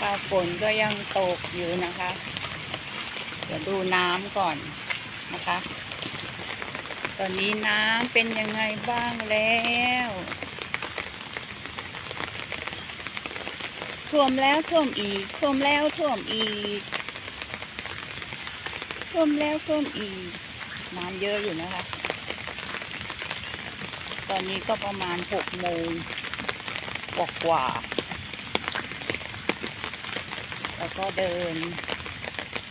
ฟ้าฝนก็ยังตกอยู่นะคะ เดี๋ยวดูน้ำก่อนนะคะ ตอนนี้น้ำเป็นยังไงบ้างแล้ว ท่วมแล้วท่วมอีก ท่วมแล้วท่วมอีก ท่วมแล้วท่วมอีก น้ำเยอะอยู่นะคะ ตอนนี้ก็ประมาณหกโมงกว่ากว่า แล้วก็เดิน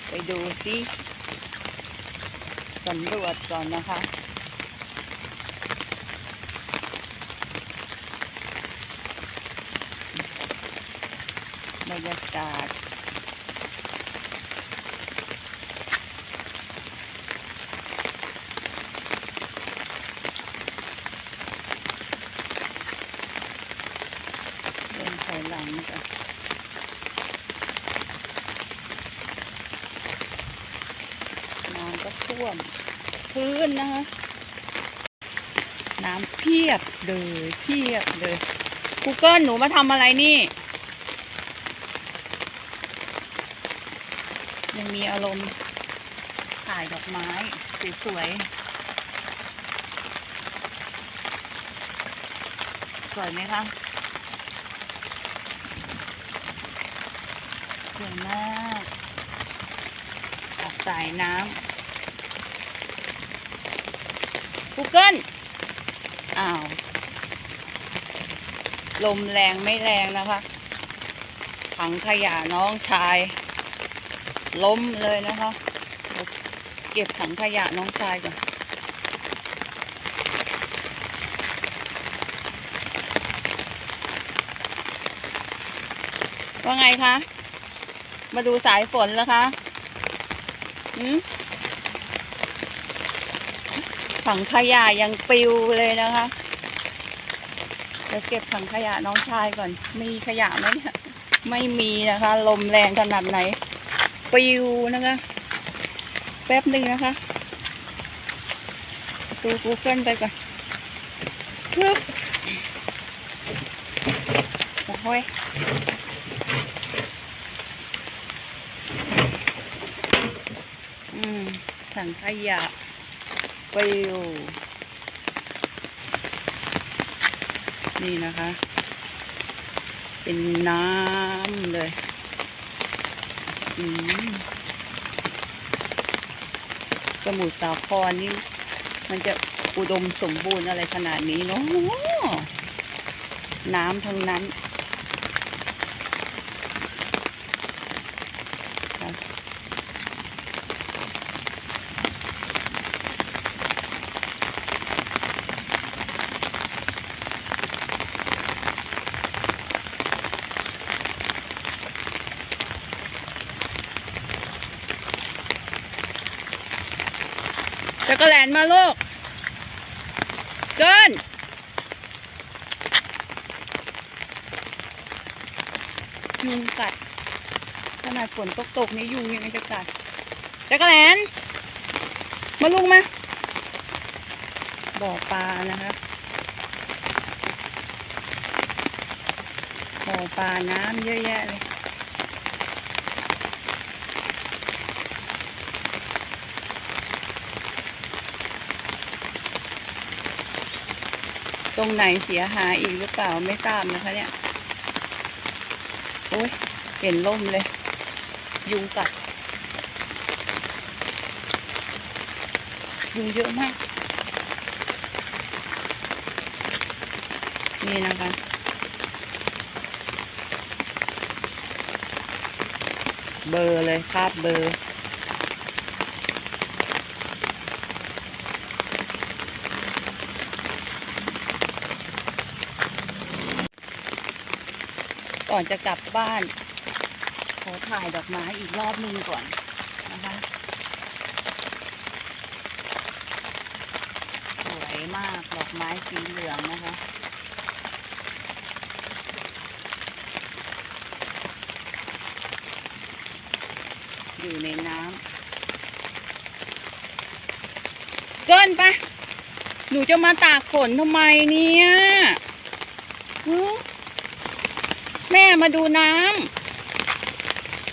ไปดูซิสำรวจก่อนนะคะ บรรยากาศเดินถอยหลังจ้ะำก็ท่วม พื้นนะคะน้ำเพียบเลยเพียบเลยกูเกิลหนูมาทำอะไรนี่ ยังมีอารมณ์ถ่ายดอกไม้สวยๆสวยไหมคะสวยมากออกสายน้ำ Google อ้าว ลมแรงไม่แรงนะคะ ถังขยะน้องชาย ล้มเลยนะคะเดี๋ยวเก็บถังขยะน้องชายก่อนว่าไงคะ มาดูสายฝนแล้วคะหืม ถังขยะยังปิวเลยนะคะเดี๋ยวเก็บถังขยะน้องชายก่อน มีขยะไหมเนี่ยไม่มีนะคะ ลมแรงขนาดไหน ปิวนะคะ แป๊บหนึ่งนะคะดู Google ไปก่อนปึ๊บโอ้ยอืมถังขยะ ปลิว นี่นะคะ เป็นน้ำเลยสมุทรสาครนี่ มันจะอุดมสมบูรณ์อะไรขนาดนี้เนาะน้ำทั้งนั้น จักรแลนมาลูก เกิน ยุงกัด ขนาดฝนตกตกนี่ยุงยังจะกัด จักรแลน มาลูกมา บ่อปลานะคะบ่อปลาน้ำเยอะแยะเลย ตรงไหนเสียหายอีกหรือเปล่าไม่ทราบนะคะเนี่ยโอ้ยเห็นล่มเลย ยุงกัด ยุงเยอะมาก นี่นะคะเบอร์เลยภาพเบอร์ ก่อนจะกลับบ้าน ขอถ่ายดอกไม้อีกรอบนึงก่อนนะคะสวยมากดอกไม้สีเหลืองนะคะอยู่ในน้ำเกินไป หนูจะมาตากฝนทำไมเนี่ย แม่มาดูน้ำ